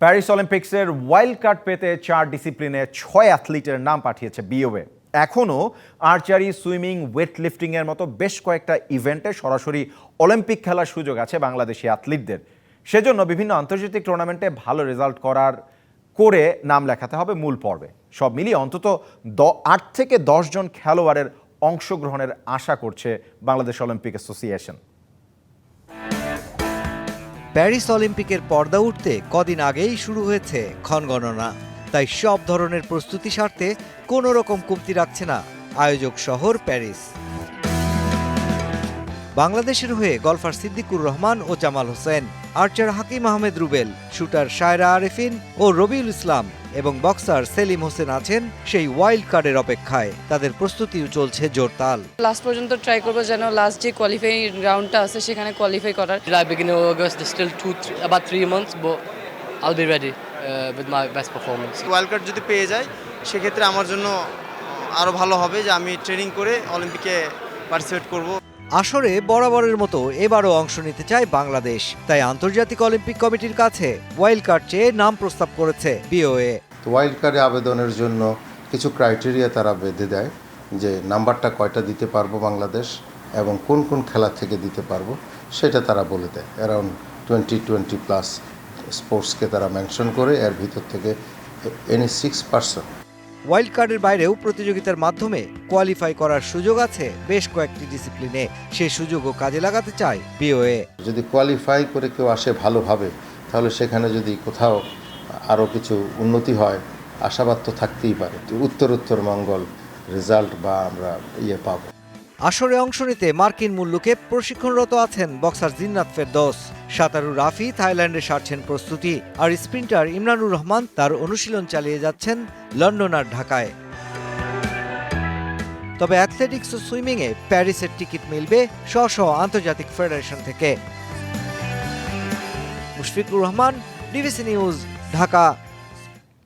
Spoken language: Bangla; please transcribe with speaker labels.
Speaker 1: প্যারিস অলিম্পিক্সের ওয়াইল্ড কার্ড পেতে চার ডিসিপ্লিনে ছয় অ্যাথলিটের নাম পাঠিয়েছে বিওএ এখনও আর্চারি, সুইমিং ওয়েট লিফটিংয়ের মতো বেশ কয়েকটা ইভেন্টে সরাসরি অলিম্পিক খেলার সুযোগ আছে বাংলাদেশি অ্যাথলিটদের। সেজন্য বিভিন্ন আন্তর্জাতিক টুর্নামেন্টে ভালো রেজাল্ট করার করে নাম লেখাতে হবে মূল পর্বে। সব মিলিয়ে অন্তত দ, আট থেকে দশ জন খেলোয়াড়ের অংশগ্রহণের আশা করছে বাংলাদেশ অলিম্পিক অ্যাসোসিয়েশন।
Speaker 2: প্যারিস অলিম্পিকের পর্দা উঠতে কদিন আগেই শুরু হয়েছে ক্ষণগণনা। তাই সব ধরনের প্রস্তুতি স্বার্থে কোনো রকম কমতি রাখছে না আয়োজক শহর প্যারিস। বাংলাদেশের হয়ে গলফার সিদ্দিকুর রহমান ও জামাল হোসেন আর্চার হাকিম আহমেদ রুবেল শুটার শায়রা আরেফিন ও রবিউল ইসলাম এবং বক্সার সেলিম হোসেন আছেন সেই ওয়াইল্ড কার্ডের অপেক্ষায়। তাদের প্রস্তুতিও চলছে জোরতাল।
Speaker 3: লাস্ট পর্যন্ত ট্রাই করব যেন লাস্ট যে কোয়ালিফাই রাউন্ডটা আছে সেখানে কোয়ালিফাই করার।
Speaker 4: Still two, th- about three months, but I'll be ready uh, with my best performance.
Speaker 5: Wild card যদি পেয়ে যায় সেক্ষেত্রে আমার জন্য আরও ভালো হবে যে আমি ট্রেনিং করে অলিম্পিকে পার্টিসিপেট করব।
Speaker 2: আসরে বরাবরের মতো এবারও অংশ নিতে চায় বাংলাদেশ। তাই আন্তর্জাতিক অলিম্পিক কমিটির কাছে ওয়াইল্ড কার্ড চেয়ে নাম প্রস্তাব করেছে বিওএ।
Speaker 6: ওয়াইল্ড কার্ডে আবেদনের জন্য কিছু ক্রাইটেরিয়া তারা বেঁধে দেয় যে নাম্বারটা কয়টা দিতে পারব বাংলাদেশ এবং কোন কোন খেলা থেকে দিতে পারব সেটা তারা বলে দেয়। অ্যারাউন্ড টোয়েন্টি টোয়েন্টি প্লাস স্পোর্টসকে তারা মেনশন করে, এর ভিতর থেকে এনি সিক্স পার্সেন্ট
Speaker 2: ওয়াইল্ড কার্ডের বাইরেও প্রতিযোগিতার মাধ্যমে কোয়ালিফাই করার সুযোগ আছে বেশ কয়েকটি ডিসিপ্লিনে। সেই সুযোগও কাজে লাগাতে চায় বিওএ।
Speaker 6: যদি কোয়ালিফাই করে কেউ আসে ভালোভাবে তাহলে সেখানে যদি কোথাও আরও কিছু উন্নতি হয় আশাবাদ তো থাকতেই পারে। উত্তর উত্তর মঙ্গল রেজাল্ট বা আমরা ইয়ে পাবো।
Speaker 2: আসরে অংশ নিতে মার্কিন মূল্যকে প্রশিক্ষণরত আছেন বক্সার জিন্নাত ফেরদৌস। সাঁতারু রাফি থাইল্যান্ডে সারছেন প্রস্তুতি, আর স্প্রিন্টার ইমরানুর রহমান তার অনুশীলন চালিয়ে যাচ্ছেন লন্ডন আর ঢাকায়। তবে অ্যাথলেটিক্স ও সুইমিংয়ে প্যারিসের টিকিট মিলবে স্ব স্ব আন্তর্জাতিক ফেডারেশন থেকে। Mushfiqur Rahman, DBC news, Dhaka.